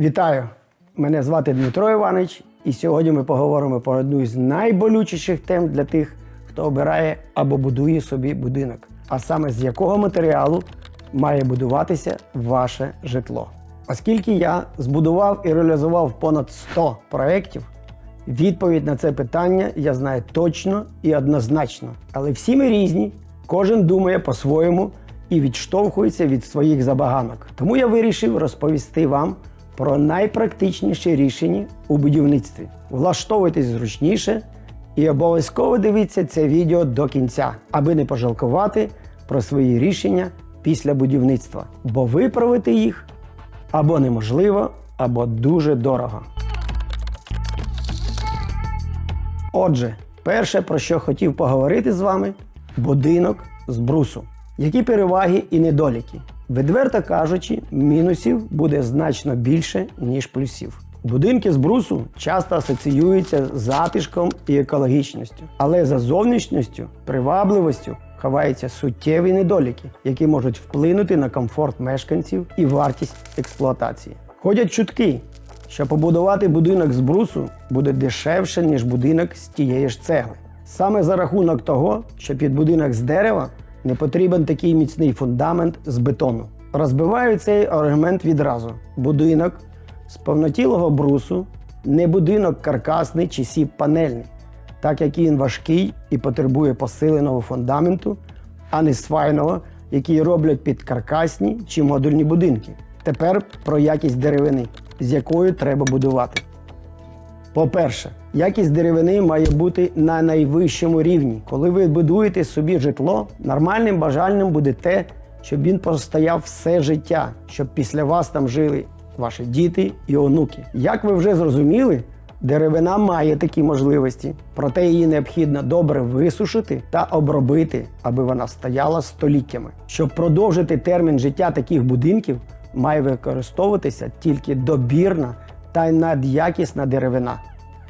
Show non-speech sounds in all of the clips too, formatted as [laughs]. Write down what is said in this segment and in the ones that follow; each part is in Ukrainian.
Вітаю! Мене звати Дмитро Іванович, і сьогодні ми поговоримо про одну із найболючіших тем для тих, хто обирає або будує собі будинок, а саме з якого матеріалу має будуватися ваше житло. Оскільки я збудував і реалізував понад 100 проєктів, відповідь на це питання я знаю точно і однозначно. Але всі ми різні, кожен думає по-своєму і відштовхується від своїх забаганок. Тому я вирішив розповісти вам про найпрактичніші рішення у будівництві. Влаштовуйтесь зручніше і обов'язково дивіться це відео до кінця, аби не пожалкувати про свої рішення після будівництва, бо виправити їх або неможливо, або дуже дорого. Отже, перше, про що хотів поговорити з вами будинок з брусу. Які переваги і недоліки? Відверто кажучи, мінусів буде значно більше, ніж плюсів. Будинки з брусу часто асоціюються з затишком і екологічністю, але за зовнішністю, привабливостю ховаються суттєві недоліки, які можуть вплинути на комфорт мешканців і вартість експлуатації. Ходять чутки, що побудувати будинок з брусу буде дешевше, ніж будинок з тієї ж цегли. Саме за рахунок того, що під будинок з дерева не потрібен такий міцний фундамент з бетону. Розбиваю цей аргумент відразу. Будинок з повнотілого брусу не будинок каркасний чи сіп панельний, так як він важкий і потребує посиленого фундаменту, а не свайного, який роблять під каркасні чи модульні будинки. Тепер про якість деревини, з якою треба будувати. По-перше, якість деревини має бути на найвищому рівні. Коли ви будуєте собі житло, нормальним бажанням буде те, щоб він простояв все життя, щоб після вас там жили ваші діти і онуки. Як ви вже зрозуміли, деревина має такі можливості, проте її необхідно добре висушити та обробити, аби вона стояла століттями. Щоб продовжити термін життя таких будинків, має використовуватися тільки добірна та й надякісна деревина,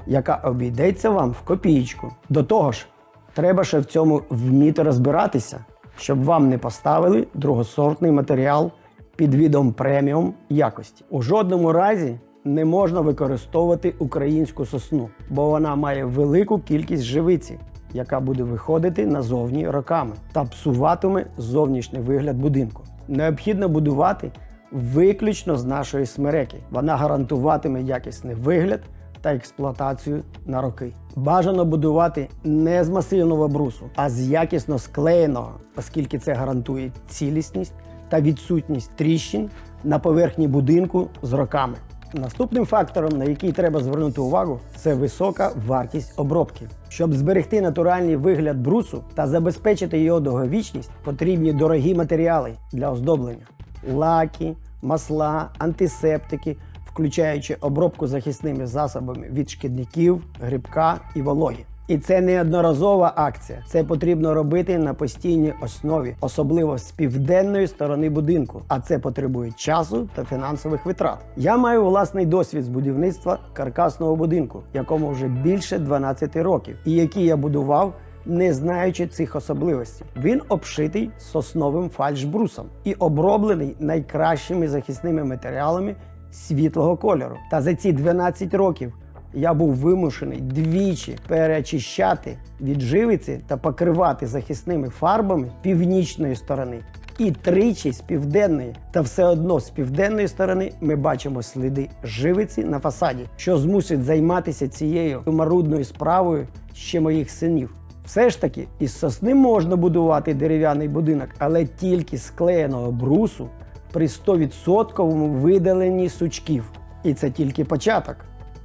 яка обійдеться вам в копієчку. До того ж, треба ще в цьому вміти розбиратися, щоб вам не поставили другосортний матеріал під відом преміум якості. У жодному разі не можна використовувати українську сосну, бо вона має велику кількість живиці, яка буде виходити назовні роками та псуватиме зовнішній вигляд будинку. Необхідно будувати виключно з нашої смереки. Вона гарантуватиме якісний вигляд та експлуатацію на роки. Бажано будувати не з масивного брусу, а з якісно склеєного, оскільки це гарантує цілісність та відсутність тріщин на поверхні будинку з роками. Наступним фактором, на який треба звернути увагу, це висока вартість обробки. Щоб зберегти натуральний вигляд брусу та забезпечити його довговічність, потрібні дорогі матеріали для оздоблення: лаки, масла, антисептики, включаючи обробку захисними засобами від шкідників, грибка і вологи. І це не одноразова акція. Це потрібно робити на постійній основі, особливо з південної сторони будинку. А це потребує часу та фінансових витрат. Я маю власний досвід з будівництва каркасного будинку, якому вже більше 12 років, і який я будував. Не знаючи цих особливостей, він обшитий сосновим фальшбрусом і оброблений найкращими захисними матеріалами світлого кольору. Та за ці 12 років я був вимушений двічі переочищати від живиці та покривати захисними фарбами північної сторони. І тричі з південної, та все одно з південної сторони ми бачимо сліди живиці на фасаді, що змусить займатися цією марудною справою ще моїх синів. Все ж таки, із сосни можна будувати дерев'яний будинок, але тільки з склеєного брусу при 100% видаленні сучків. І це тільки початок.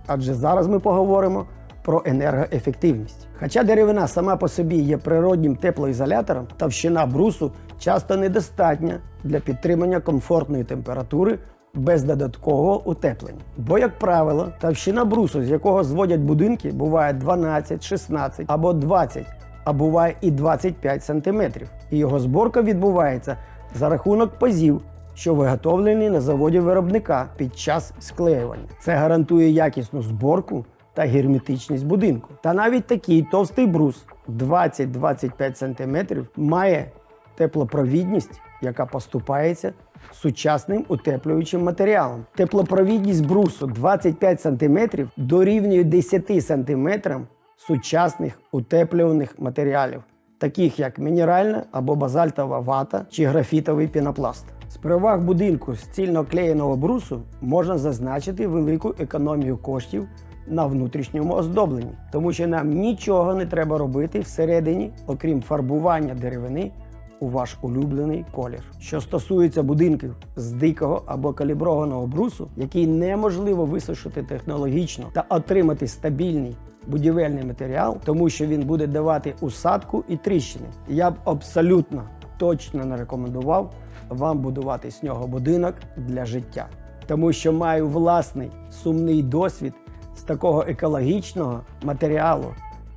Адже зараз ми поговоримо про енергоефективність. Хоча деревина сама по собі є природнім теплоізолятором, товщина брусу часто недостатня для підтримання комфортної температури без додаткового утеплення. Бо, як правило, товщина брусу, з якого зводять будинки, буває 12, 16 або 20, а буває і 25 см. І його зборка відбувається за рахунок пазів, що виготовлені на заводі виробника під час склеювання. Це гарантує якісну зборку та герметичність будинку. Та навіть такий товстий брус 20-25 см має теплопровідність яка поступається сучасним утеплюючим матеріалом. Теплопровідність брусу 25 см дорівнює 10 см сучасних утеплюваних матеріалів, таких як мінеральна або базальтова вата чи графітовий пінопласт. З переваг будинку з цільно клеєного брусу можна зазначити велику економію коштів на внутрішньому оздобленні, тому що нам нічого не треба робити всередині, окрім фарбування деревини у ваш улюблений колір. Що стосується будинків з дикого або каліброваного брусу, який неможливо висушити технологічно та отримати стабільний будівельний матеріал, тому що він буде давати усадку і тріщини. Я б абсолютно точно не рекомендував вам будувати з нього будинок для життя, тому що маю власний сумний досвід з такого екологічного матеріалу,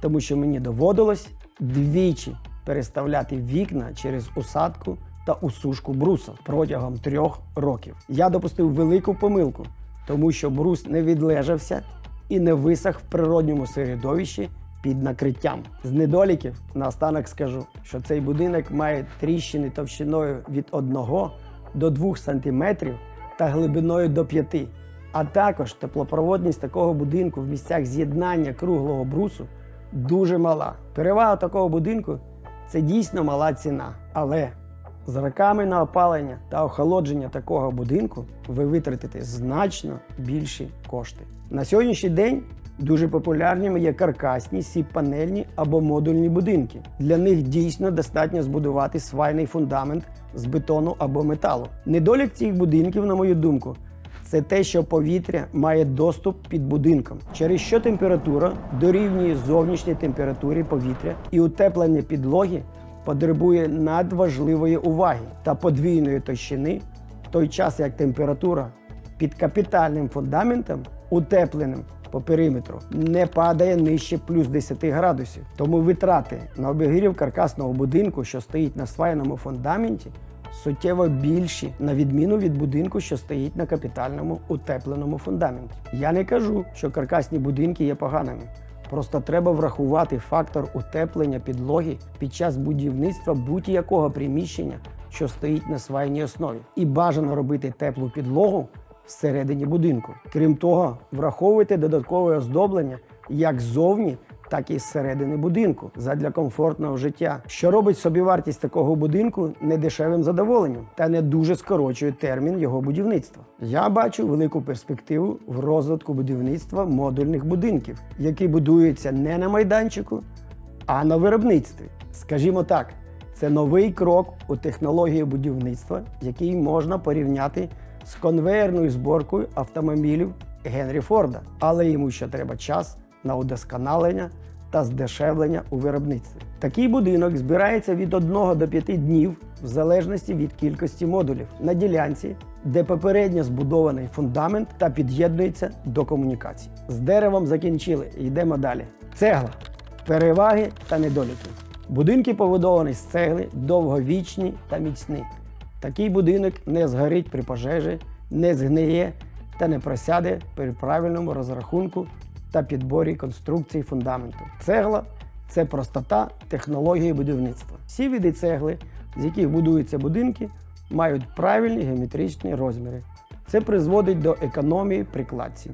тому що мені доводилось двічі переставляти вікна через усадку та усушку бруса протягом трьох років. Я допустив велику помилку, тому що брус не відлежався і не висах в природньому середовищі під накриттям. З недоліків наостанок скажу, що цей будинок має тріщини товщиною від 1 до 2 см та глибиною до 5 а також теплопроводність такого будинку в місцях з'єднання круглого брусу дуже мала. Перевага такого будинку це дійсно мала ціна. Але з роками на опалення та охолодження такого будинку ви витратите значно більші кошти. На сьогоднішній день дуже популярними є каркасні, сіп-панельні або модульні будинки. Для них дійсно достатньо збудувати свайний фундамент з бетону або металу. Недолік цих будинків, на мою думку, це те, що повітря має доступ під будинком, через що температура дорівнює зовнішній температурі повітря і утеплення підлоги потребує надважливої уваги та подвійної товщини, в той час як температура під капітальним фундаментом, утепленим по периметру, не падає нижче плюс 10 градусів. Тому витрати на обігрів каркасного будинку, що стоїть на свайному фундаменті, суттєво більші на відміну від будинку, що стоїть на капітальному утепленому фундаменті. Я не кажу, що каркасні будинки є поганими. Просто треба врахувати фактор утеплення підлоги під час будівництва будь-якого приміщення, що стоїть на свайній основі. І бажано робити теплу підлогу всередині будинку. Крім того, враховуйте додаткове оздоблення як ззовні, так і зсередини будинку задля комфортного життя, що робить собівартість такого будинку недешевим задоволенням та не дуже скорочує термін його будівництва. Я бачу велику перспективу в розвитку будівництва модульних будинків, які будуються не на майданчику, а на виробництві. Скажімо так, це новий крок у технології будівництва, який можна порівняти з конвеєрною зборкою автомобілів Генрі Форда, але йому ще треба час на удосконалення та здешевлення у виробництві. Такий будинок збирається від 1 до 5 днів в залежності від кількості модулів на ділянці, де попередньо збудований фундамент та під'єднується до комунікацій. З деревом закінчили. Йдемо далі. Цегла. Переваги та недоліки. Будинки побудовані з цегли, довговічні та міцні. Такий будинок не згорить при пожежі, не згниє та не просяде при правильному розрахунку та підборі конструкції фундаменту. Цегла це простота технології будівництва. Всі види цегли, з яких будуються будинки, мають правильні геометричні розміри. Це призводить до економії при кладці.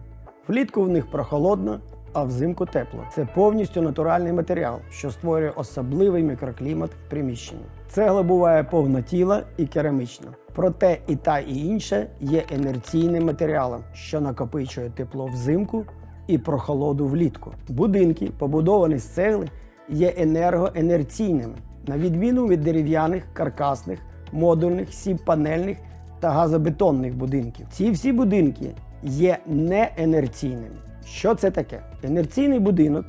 Влітку в них прохолодно, а взимку тепло. Це повністю натуральний матеріал, що створює особливий мікроклімат в приміщенні. Цегла буває повнотіла і керамічна. Проте і та, і інше є інерційним матеріалом, що накопичує тепло взимку і прохолоду влітку. Будинки, побудовані з цегли, є енергоінерційними, на відміну від дерев'яних, каркасних, модульних, сіп-панельних та газобетонних будинків. Ці всі будинки є неінерційними. Що це таке? Інерційний будинок,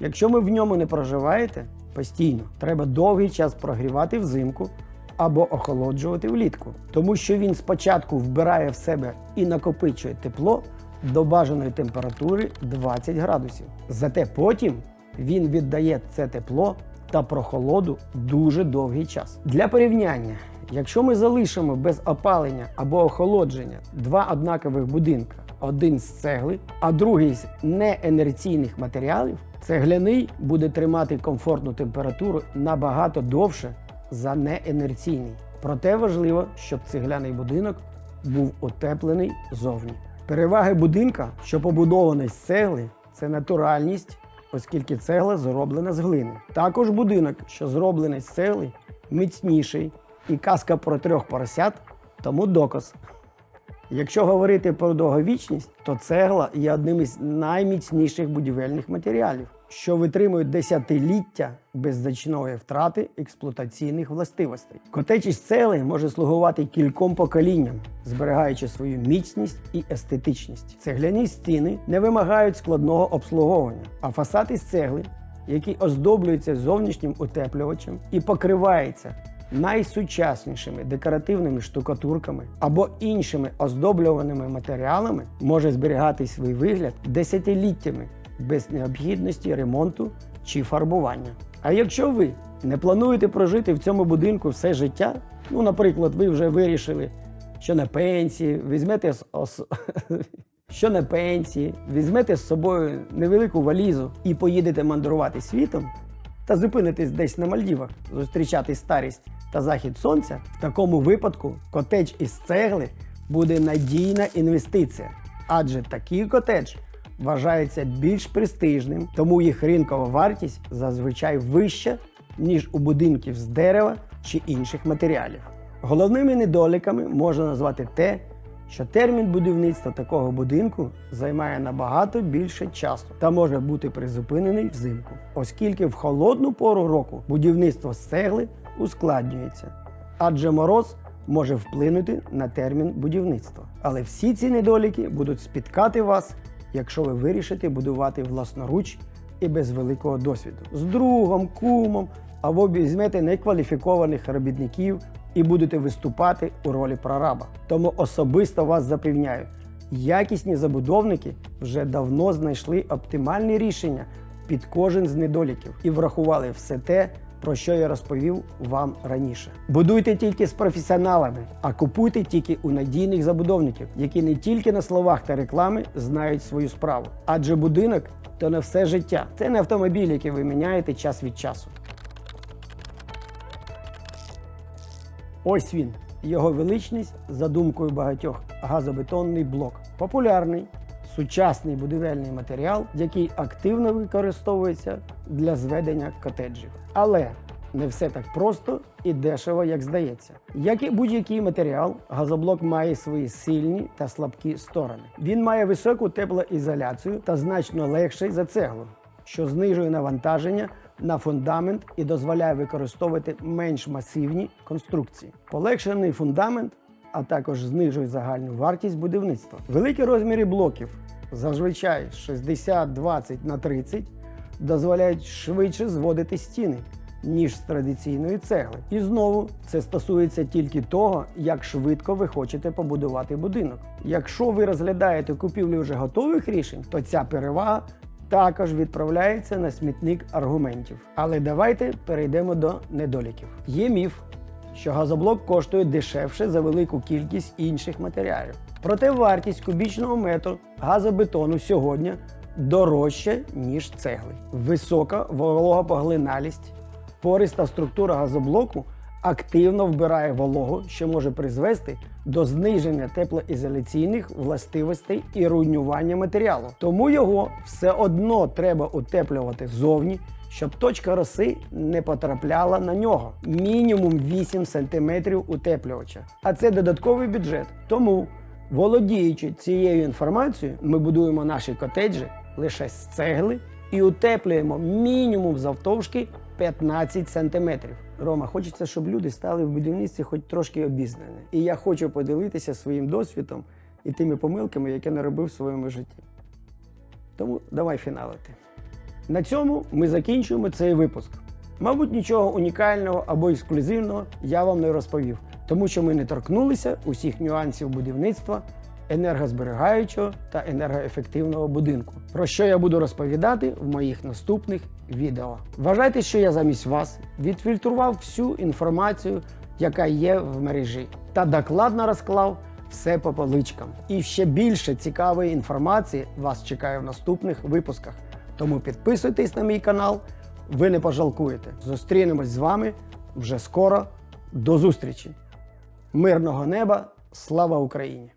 якщо ви в ньому не проживаєте постійно, треба довгий час прогрівати взимку або охолоджувати влітку, тому що він спочатку вбирає в себе і накопичує тепло до бажаної температури 20 градусів. Зате потім він віддає це тепло та прохолоду дуже довгий час. Для порівняння, якщо ми залишимо без опалення або охолодження два однакових будинка, один з цегли, а другий з неінерційних матеріалів, цегляний буде тримати комфортну температуру набагато довше за неінерційний. Проте важливо, щоб цегляний будинок був утеплений зовні. Переваги будинка, що побудований з цегли, це натуральність, оскільки цегла зроблена з глини. Також будинок, що зроблений з цегли, міцніший, і казка про трьох поросят тому доказ. Якщо говорити про довговічність, то цегла є одним із найміцніших будівельних матеріалів, що витримують десятиліття без значної втрати експлуатаційних властивостей. Котедж із цегли може слугувати кільком поколінням, зберігаючи свою міцність і естетичність. Цегляні стіни не вимагають складного обслуговування, а фасад із цегли, який оздоблюється зовнішнім утеплювачем і покривається найсучаснішими декоративними штукатурками або іншими оздоблюваними матеріалами може зберігати свій вигляд десятиліттями без необхідності ремонту чи фарбування. А якщо ви не плануєте прожити в цьому будинку все життя, ну, наприклад, ви вже вирішили, що на пенсії, візьмете ос... [laughs] що на пенсії, візьмете з собою невелику валізу і поїдете мандрувати світом, та зупинитесь десь на Мальдівах, зустрічати старість та захід сонця, в такому випадку котедж із цегли буде надійна інвестиція. Адже такий котедж вважається більш престижним, тому їх ринкова вартість зазвичай вища, ніж у будинків з дерева чи інших матеріалів. Головними недоліками можна назвати те, що термін будівництва такого будинку займає набагато більше часу та може бути призупинений взимку, оскільки в холодну пору року будівництво з ускладнюється, адже мороз може вплинути на термін будівництва. Але всі ці недоліки будуть спіткати вас, якщо ви вирішите будувати власноруч і без великого досвіду з другом, кумом або візьмете некваліфікованих робітників і будете виступати у ролі прораба. Тому особисто вас запевняю, якісні забудовники вже давно знайшли оптимальні рішення під кожен з недоліків і врахували все те, про що я розповів вам раніше. Будуйте тільки з професіоналами, а купуйте тільки у надійних забудовників, які не тільки на словах та реклами знають свою справу. Адже будинок то не все життя. Це не автомобіль, який ви міняєте час від часу. Ось він, його величність, за думкою багатьох, газобетонний блок. Популярний, сучасний будівельний матеріал, який активно використовується для зведення котеджів. Але не все так просто і дешево, як здається. Як і будь-який матеріал, газоблок має свої сильні та слабкі сторони. Він має високу теплоізоляцію та значно легший за цеглу, що знижує навантаження на фундамент і дозволяє використовувати менш масивні конструкції. Полегшений фундамент, а також знижує загальну вартість будівництва. Великі розміри блоків, зазвичай 60, 20 на 30, дозволяють швидше зводити стіни. Ніж з традиційної цегли. І знову це стосується тільки того, як швидко ви хочете побудувати будинок. Якщо ви розглядаєте купівлю вже готових рішень, то ця перевага також відправляється на смітник аргументів. Але давайте перейдемо до недоліків. Є міф, що газоблок коштує дешевше за велику кількість інших матеріалів. Проте вартість кубічного метру газобетону сьогодні дорожча, ніж цегли. Висока вологопоглиналість, пориста структура газоблоку активно вбирає вологу, що може призвести до зниження теплоізоляційних властивостей і руйнування матеріалу. Тому його все одно треба утеплювати ззовні, щоб точка роси не потрапляла на нього. Мінімум 8 см утеплювача. А це додатковий бюджет. Тому, володіючи цією інформацією, ми будуємо наші котеджі лише з цегли і утеплюємо мінімум завтовшки 15 сантиметрів. Рома, хочеться, щоб люди стали в будівництві хоч трошки обізнані. І я хочу поділитися своїм досвідом і тими помилками, які не робив в своєму житті. Тому давай фіналити. На цьому ми закінчуємо цей випуск. Мабуть, нічого унікального або ексклюзивного я вам не розповів, тому що ми не торкнулися усіх нюансів будівництва енергозберігаючого та енергоефективного будинку, про що я буду розповідати в моїх наступних відео. Вважайте, що я замість вас відфільтрував всю інформацію, яка є в мережі, та докладно розклав все по поличкам. І ще більше цікавої інформації вас чекає в наступних випусках. Тому підписуйтесь на мій канал, ви не пожалкуєте. Зустрінемось з вами вже скоро. До зустрічі! мирного неба, слава Україні!